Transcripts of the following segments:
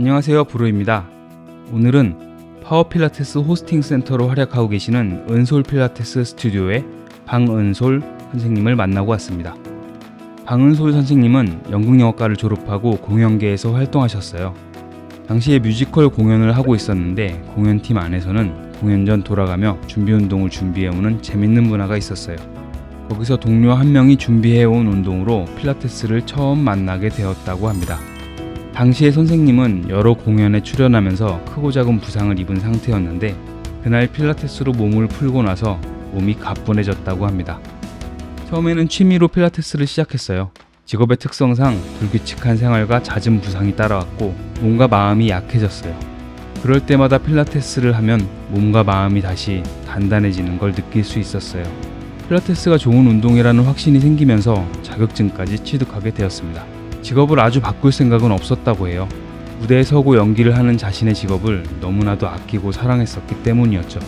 안녕하세요 브로입니다. 오늘은 파워 필라테스 호스팅 센터로 활약하고 계시는 은솔 필라테스 스튜디오의 방은솔 선생님을 만나고 왔습니다. 방은솔 선생님은 연극영화과를 졸업하고 공연계에서 활동하셨어요. 당시에 뮤지컬 공연을 하고 있었는데 공연팀 안에서는 공연 전 돌아가며 준비 운동을 준비해오는 재밌는 문화가 있었어요. 거기서 동료 한 명이 준비해온 운동으로 필라테스를 처음 만나게 되었다고 합니다. 당시에 선생님은 여러 공연에 출연하면서 크고 작은 부상을 입은 상태였는데 그날 필라테스로 몸을 풀고 나서 몸이 가뿐해졌다고 합니다. 처음에는 취미로 필라테스를 시작했어요. 직업의 특성상 불규칙한 생활과 잦은 부상이 따라왔고 몸과 마음이 약해졌어요. 그럴 때마다 필라테스를 하면 몸과 마음이 다시 단단해지는 걸 느낄 수 있었어요. 필라테스가 좋은 운동이라는 확신이 생기면서 자격증까지 취득하게 되었습니다. 직업을 아주 바꿀 생각은 없었다고 해요. 무대에 서고 연기를 하는 자신의 직업을 너무나도 아끼고 사랑했었기 때문이었죠.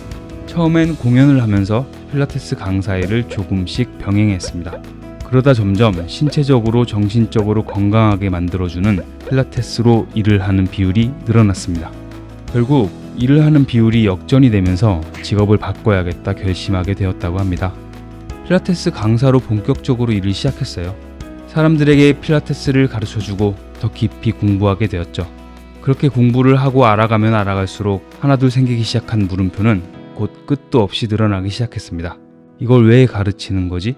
처음엔 공연을 하면서 필라테스 강사 일을 조금씩 병행했습니다. 그러다 점점 신체적으로 정신적으로 건강하게 만들어주는 필라테스로 일을 하는 비율이 늘어났습니다. 결국 일을 하는 비율이 역전이 되면서 직업을 바꿔야겠다 결심하게 되었다고 합니다. 필라테스 강사로 본격적으로 일을 시작했어요. 사람들에게 필라테스를 가르쳐주고 더 깊이 공부하게 되었죠. 그렇게 공부를 하고 알아가면 알아갈수록 하나둘 생기기 시작한 물음표는 곧 끝도 없이 늘어나기 시작했습니다. 이걸 왜 가르치는 거지?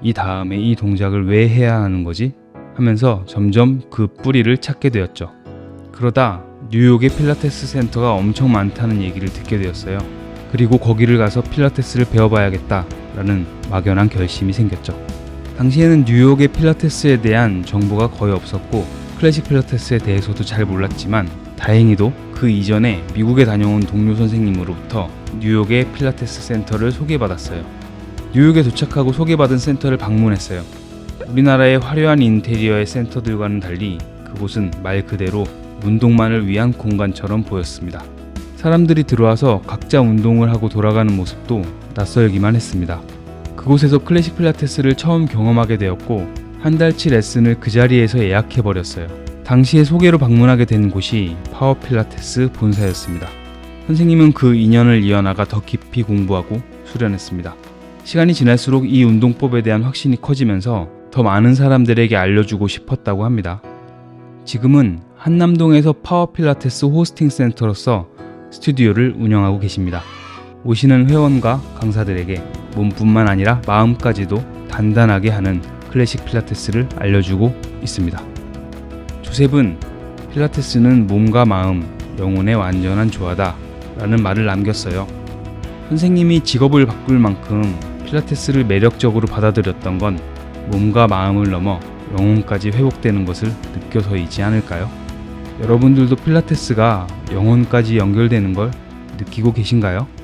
이 다음에 이 동작을 왜 해야 하는 거지? 하면서 점점 그 뿌리를 찾게 되었죠. 그러다 뉴욕에 필라테스 센터가 엄청 많다는 얘기를 듣게 되었어요. 그리고 거기를 가서 필라테스를 배워봐야겠다라는 막연한 결심이 생겼죠. 당시에는 뉴욕의 필라테스에 대한 정보가 거의 없었고 클래식 필라테스에 대해서도 잘 몰랐지만 다행히도 그 이전에 미국에 다녀온 동료 선생님으로부터 뉴욕의 필라테스 센터를 소개받았어요. 뉴욕에 도착하고 소개받은 센터를 방문했어요. 우리나라의 화려한 인테리어의 센터들과는 달리 그곳은 말 그대로 운동만을 위한 공간처럼 보였습니다. 사람들이 들어와서 각자 운동을 하고 돌아가는 모습도 낯설기만 했습니다. 그곳에서 클래식 필라테스를 처음 경험하게 되었고 한 달치 레슨을 그 자리에서 예약해 버렸어요. 당시에 소개로 방문하게 된 곳이 파워 필라테스 본사였습니다. 선생님은 그 인연을 이어나가 더 깊이 공부하고 수련했습니다. 시간이 지날수록 이 운동법에 대한 확신이 커지면서 더 많은 사람들에게 알려주고 싶었다고 합니다. 지금은 한남동에서 파워 필라테스 호스팅 센터로서 스튜디오를 운영하고 계십니다. 오시는 회원과 강사들에게 몸뿐만 아니라 마음까지도 단단하게 하는 클래식 필라테스를 알려주고 있습니다. 조셉은 필라테스는 몸과 마음, 영혼의 완전한 조화다 라는 말을 남겼어요. 선생님이 직업을 바꿀 만큼 필라테스를 매력적으로 받아들였던 건 몸과 마음을 넘어 영혼까지 회복되는 것을 느껴서이지 않을까요? 여러분들도 필라테스가 영혼까지 연결되는 걸 느끼고 계신가요?